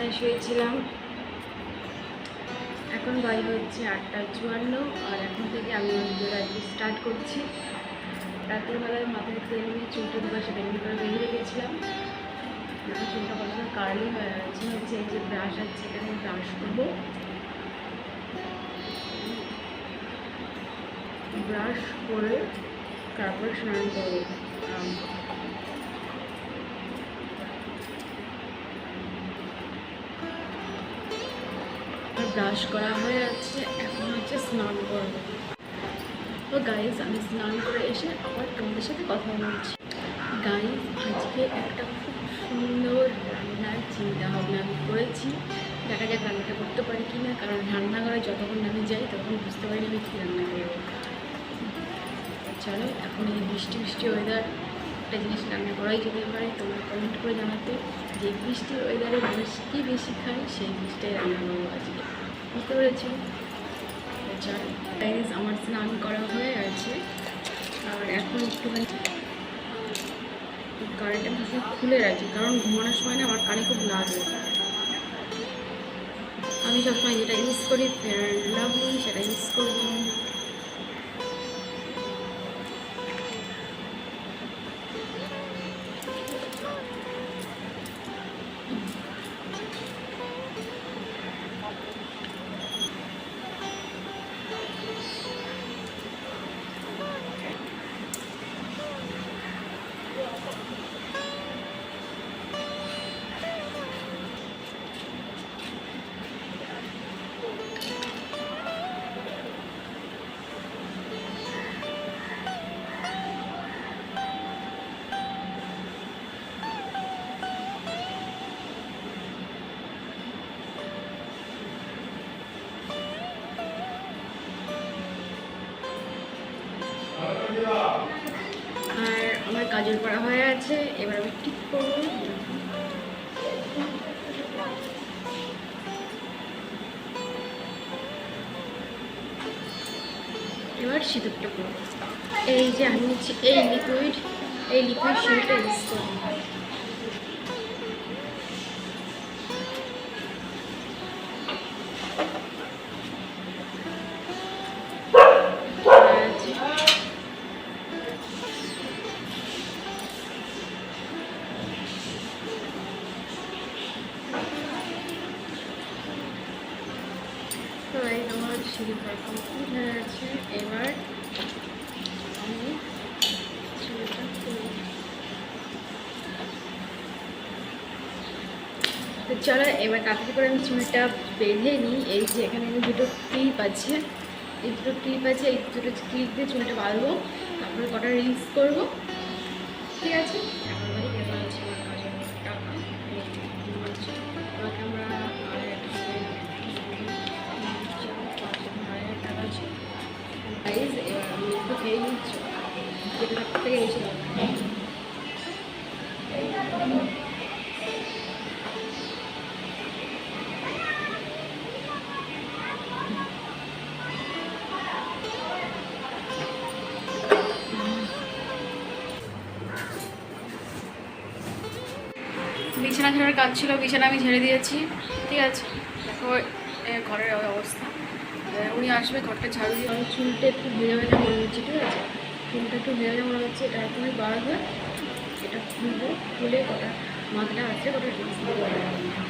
বিছানায় শুয়েছিলাম। এখন বাজে হচ্ছে আটটা চুয়ান্ন আর এখন থেকে আমি ভিডিওটা স্টার্ট করছি। রাতের বেলায় মাথায় তেল নিয়ে চুলটা দুবার সেটা এমনি করে বেরিয়ে রেখেছিলাম এখন চুলটা কতটা কার্লি হয়ে হচ্ছে এই যে ব্রাশ আছে, এখানে ব্রাশ করব। ব্রাশ করে তারপর স্নান করব। ব্রাশ করা হয়ে যাচ্ছে, এখন হচ্ছে স্নান করব। তো গাইজ আমি স্নান করে এসে আবার তোমাদের সাথে কথা বলছি। গাইজ আজকে একটা খুব সুন্দর রান্নার চিন্তা ভাবনা আমি করেছি। দেখা যাক রান্নাটা করতে পারি কি না, কারণ রান্নাঘরে যতক্ষণ আমি যাই তখন বুঝতে পারি আমি কী রান্না করব। চলো, এখন এই বৃষ্টি বৃষ্টি ওয়েদার একটা জিনিস রান্না করাই যেতে পারে, তোমরা কমেন্ট করে জানাতে। যে বৃষ্টি ওয়েদারে কী বেশি খায়, সেই জিনিসটাই রান্না করব আজকে। বুঝতে পেরেছি। তো আমার স্নান করা হয়ে আছে আর এখন একটুখানি কারেন্টটা ভীষণ খুলে রাখি কারণ ঘুমানোর সময় না আমার কানে খুব লাগে আমি সবসময় যেটা ইউজ করি ফেয়ার লাভলি সেটা ইউজ করব। কাজল করা হয়ে আছে। এবার আমি ঠিক করব। এবার সিঁদুরটা করব এই যে আমি নিচ্ছি এই লিকুইড এই লিকুইড সিঁদুরটা ইউজ করব। আমার সিঁড়ি কমপ্লিট হয়ে গেছে এবার আমি চুলটা তো চলো, এবার তাড়াতাড়ি করে আমি চুলটা বেঁধে নিই। এই যে এখানে আমি দুটো ক্লিপ আছে। এই দুটো ক্লিপ আছে, এই দুটো ক্লিপ দিয়ে চুলটা বাঁধবো। তারপরে কটা রিলস করব। ঠিক আছে? থেকে বেশি বিছানা ঝাড়ার কাজ ছিল, বিছানা আমি ঝেড়ে দিয়েছি, ঠিক আছে? দেখো ঘরের অবস্থা। উনি আসবে, ঘরটা ঝাড়ু দিয়ে চুলটা একটু ভেজা ভেজা মনে হচ্ছে ঠিক আছে? চুলটা একটু ভেজা মনে হচ্ছে এটা এখনই বাড়বে এটা খুলবো, খুলে কটা মাথাটা আছে, কটা দিয়ে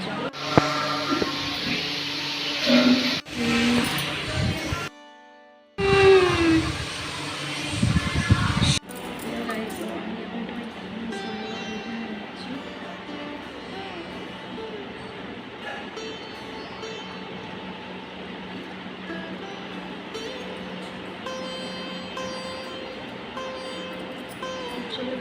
চলো। অনেক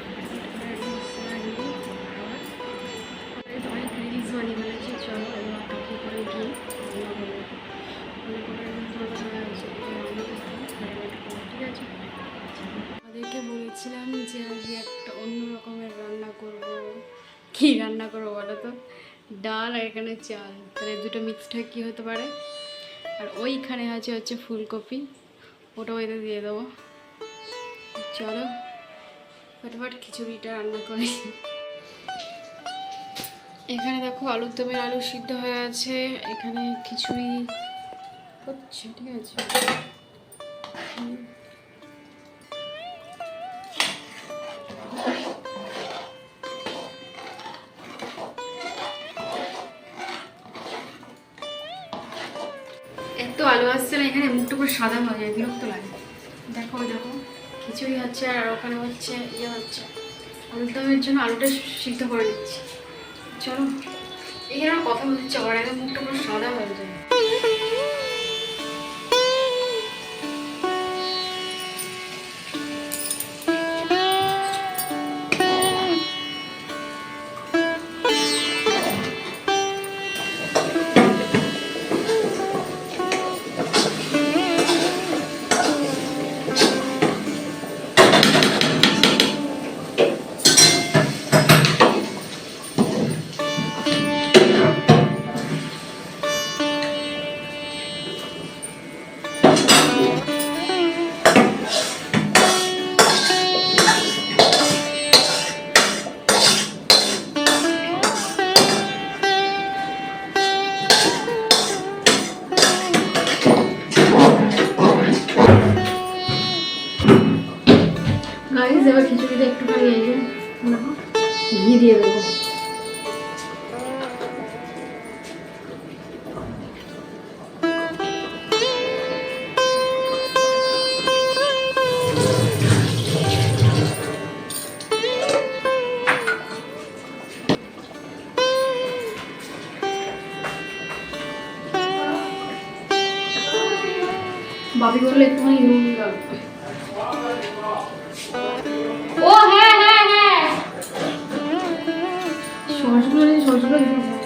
রিলস বানিয়ে ফেলেছি চলো এবার করে ঠিক আছে আমাদেরকে বলেছিলাম যে আজকে একটা অন্য রকমের রান্না করব। কি রান্না করব বলো তো? ডাল আর এখানে চাল। তাহলে দুটো মিক্সড হয়ে, কী হতে পারে? আর ওইখানে আছে হচ্ছে ফুলকপি। ওটা এতে দিয়ে দেবো। চলো। ফটাফট খিচুড়িটা রান্না করি এখানে দেখো আলুর দমের আলু সিদ্ধ হয়ে আছে। এখানে খিচুড়ি হচ্ছে, ঠিক আছে। এত আলু আসছে না, এখানে মুখটা পুরো সাদা হয়ে যায়, বিরক্ত লাগে। দেখো দেখো। খিচুড়ি হচ্ছে আর ওখানে হচ্ছে ইয়ে হচ্ছে। আলুর দমের জন্য আলুটা সিদ্ধ করে নিচ্ছি। চলো, এখানে কথা বলছে, আমার এখানে মুখটা পুরো সাদা হয়ে যায়। ঘি দিয়ে দেবো বাবি বলল একটুখানি 那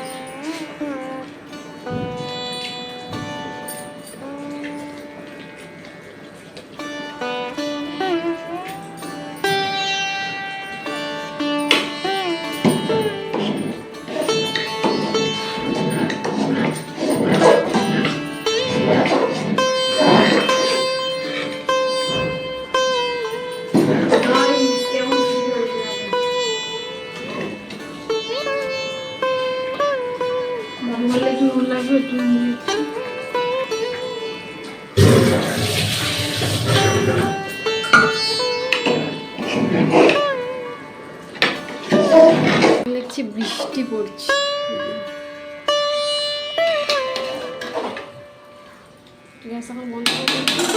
বৃষ্টি পড়ছে গ্যাস এখন বন্ধ করে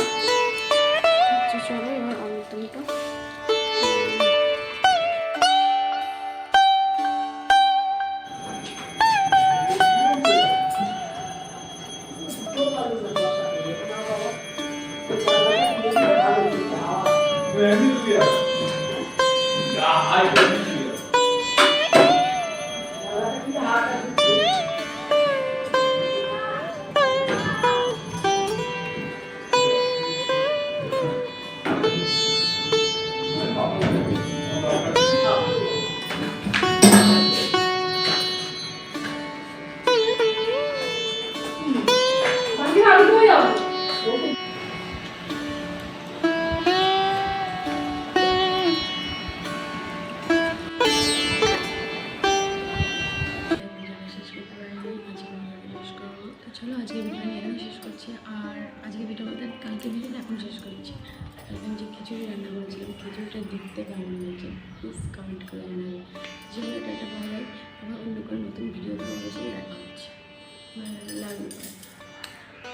চলো, আজকে ভিডিওটা এখন শেষ করছি। আর আজকে ভিডিও বলতে কালকে ভিডিওটা এখন শেষ করছি। এখন যে খিচুড়ি রান্না করেছিলাম খিচুড়িটা দেখতে কেমন হয়েছে প্লিজ কমেন্ট করে জানাবে। যেগুলো এটা ভালো লাগে আবার অন্য কোনো নতুন ভিডিও দেখা হচ্ছে। ভালো লাগবে।